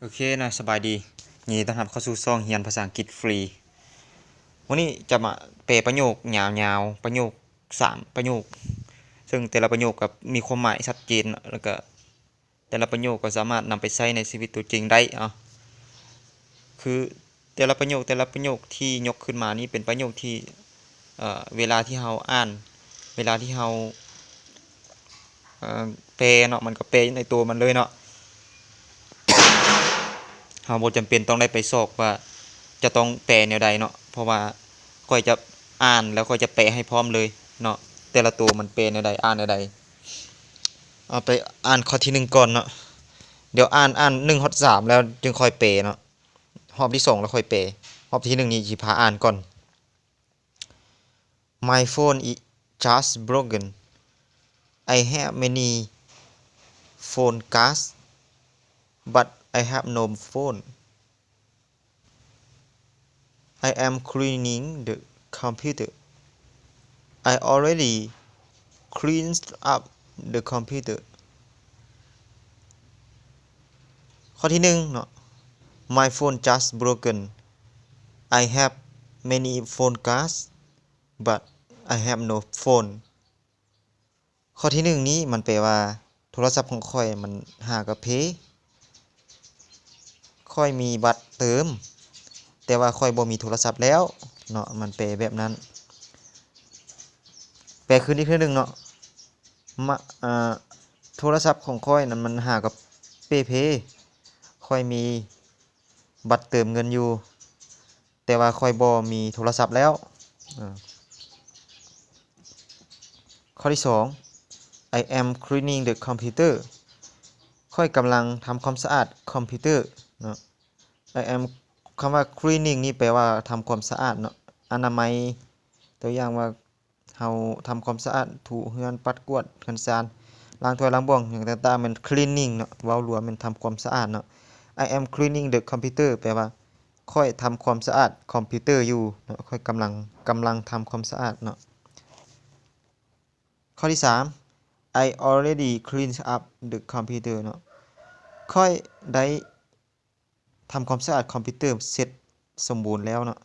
โอเคนะสบายดียินดีต้อนรับเข้าสู่ซองเรียนภาษาอังกฤษฟรี วันนี้จะมาแปลประโยคยาวๆประโยคสามประโยค ซึ่งแต่ละประโยคกับมีความหมายชัดเจนเนแล้วก็แต่ละประโยคก็สามารถนำไปใช้ในชีวิตตัวจริงได้เอะคือแต่ละประโยคแต่ละประโยคที่ยกขึ้นมานี่เป็นประโยคที่เอ่อเวลาที่เราอ่าน เวลาที่เราเอ่อแปลเนาะมันก็แปลในตัวมันเลยเนาะ เราบ่จำเป็นต้องได้ไปสอบว่า จะต้องแปลแนวใดเนาะเพราะว่าค่อยจะอ่านแล้วค่อยจะแปลให้พร้อมเลยเนาะแต่ละตัวมันแปลแนวใดอ่านแนวใดเอาไปอ่านข้อที่หนึ่งก่อนเนาะเดี๋ยวอ่านอ่านหนึ่งฮอดสามแล้วจึงค่อยแปลเนาะรอบที่สองแล้วค่อยแปลรอบที่หนึ่งนี่สิพาอ่านก่อน My phone is just broken I have many phone cards but I have no phone. I am cleaning the computer. I already cleaned up the computer. ข้อที่หนึ่งเนาะ My phone just broken. I have many phone cards, but I have no phone. ข้อที่หนึ่งนี้มันแปลว่า โทรศัพท์ของข้อยมันหากระเพ ค่อยมีบัตรเติม แต่ว่าค่อยบ่มีโทรศัพท์แล้วเนาะมันแปลแบบนั้น แปลคืนอีกเทื่อหนึงเนาะมาอ่าโทรศัพท์ของค่อยนั้นมันหากับเปเพค่อยมีบัตรเติมเงินอยู่ แต่ว่าค่อยบ่มีโทรศัพท์แล้วข้อที่สอง I am cleaning the computer ค่อยกำลังทำความสะอาดคอมพิวเตอร์เนาะ I am คำว่า cleaning นี่แปลว่าทำความสะอาดเนาะอนามัย ตัวอย่างว่าเฮาทำความสะอาดถูเฮือนปัดกวาดเฮือนซานล้างถ้วยล้างบ่วงอย่างต่างๆมัน cleaning เนาะเว้ารวมมันทำความสะอาดเนาะ I am cleaning the computer แปลว่าค่อยทำความสะอาดคอมพิวเตอร์อยู่เนาะค่อยกำลังกำลังทำความสะอาดเนาะข้อที่ 3 I already cleaned up the computer เนาะค่อยได้ ทำความสะอาดคอมพิวเตอร์เสร็จสมบูรณ์แล้วเนาะ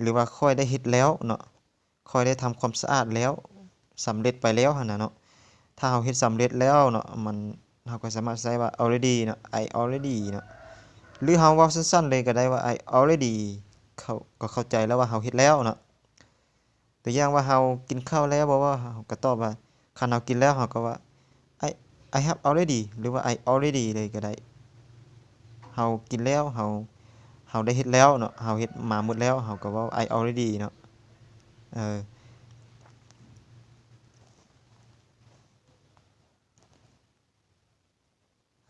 หรือว่าค่อยได้เฮ็ดแล้วเนาะค่อยได้ทำความสะอาดแล้วสำเร็จไปแล้วหั่นน่ะเนาะถ้าเราเฮ็ดสำเร็จแล้วเนาะมันเราก็สามารถใช้ว่า already เนาะ I already เนาะหรือเราเว้าสั้นๆเลยก็ได้ว่า I already เขาก็เข้าใจแล้วว่าเราเฮ็ดแล้วเนาะตัวอย่างว่าเรากินข้าวแล้วบ่ว่าเราก็ตอบว่าคันเรากินแล้วเราก็ว่า I I have already หรือว่า I already เลยก็ได้ เฮากินแล้วเฮาเฮาได้เฮ็ดแล้วเนาะเฮาเฮ็ดมาหมดแล้วเฮาก็เว้า I already เนาะเออ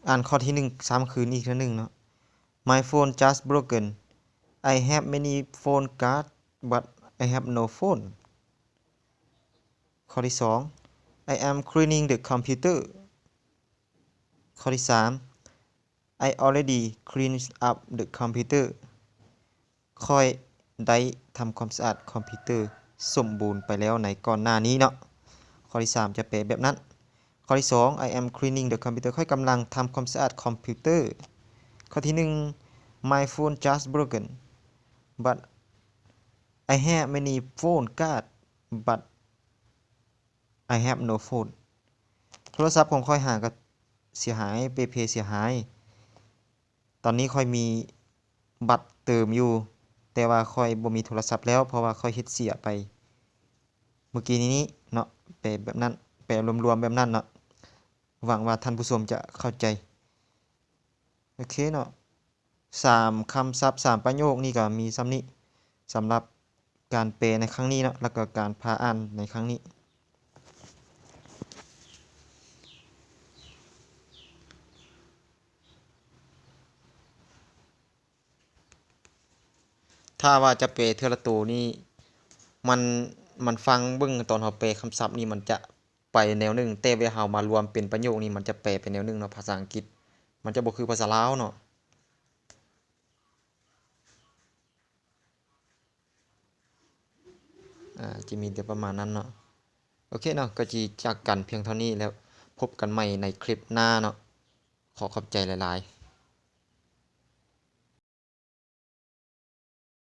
อ่านข้อที่1ซ้ำคืนอีกเทื่อหนึงเนาะ My phone just broken I have many phone cards but I have no phone ข้อที่ 2 I am cleaning the computer ข้อที่ 3 I already cleaned up the computer ค่อยได้ทำความสะอาดคอมพิวเตอร์สมบูรณ์ไปแล้วในก่อนหน้านี้เนาะ ข้อที่ 3 จะแปลแบบนั้น ข้อที่ 2 I am cleaning the computer ค่อยกำลังทำความสะอาดคอมพิวเตอร์ ข้อที่ 1 My phone just broken but I have many phone cards but I have no phone โทรศัพท์ของค่อยหาก็เสียหายเปเพเสียหาย ตอนนี้ค่อยมีบัตรเติมอยู่ แต่ว่าค่อยบ่มีโทรศัพท์แล้วเพราะว่าค่อยเฮ็ดเสียไป เมื่อกี้นี้เนาะแปลแบบนั้นแปลรวมๆแบบนั้นเนาะหวังว่าท่านผู้ชมจะเข้าใจ โอเคเนาะสามคำศัพท์สามประโยคนี่ก็มีซ้ำนี้สำหรับการแปลในครั้งนี้เนาะแล้วก็การพาอ่านในครั้งนี้ ถ้าว่าจะแปลเทือละตัวนี่มันมันฟังเบิ่งตอนเราแปลคำศัพท์นี่มันจะไปแนวหนึงแต่เวลาเรามารวมเป็นประโยคนี่มันจะแปลไปแนวหนึงเนาะภาษาอังกฤษ มันจะบ่คือภาษาลาวเนาะอ่าจะมีแต่ประมาณนั้นเนาะโอเคเนาะก็สิจากกันเพียงเท่านี้แล้วพบกันใหม่ในคลิปหน้าเนาะขอขอบใจหลาย ๆ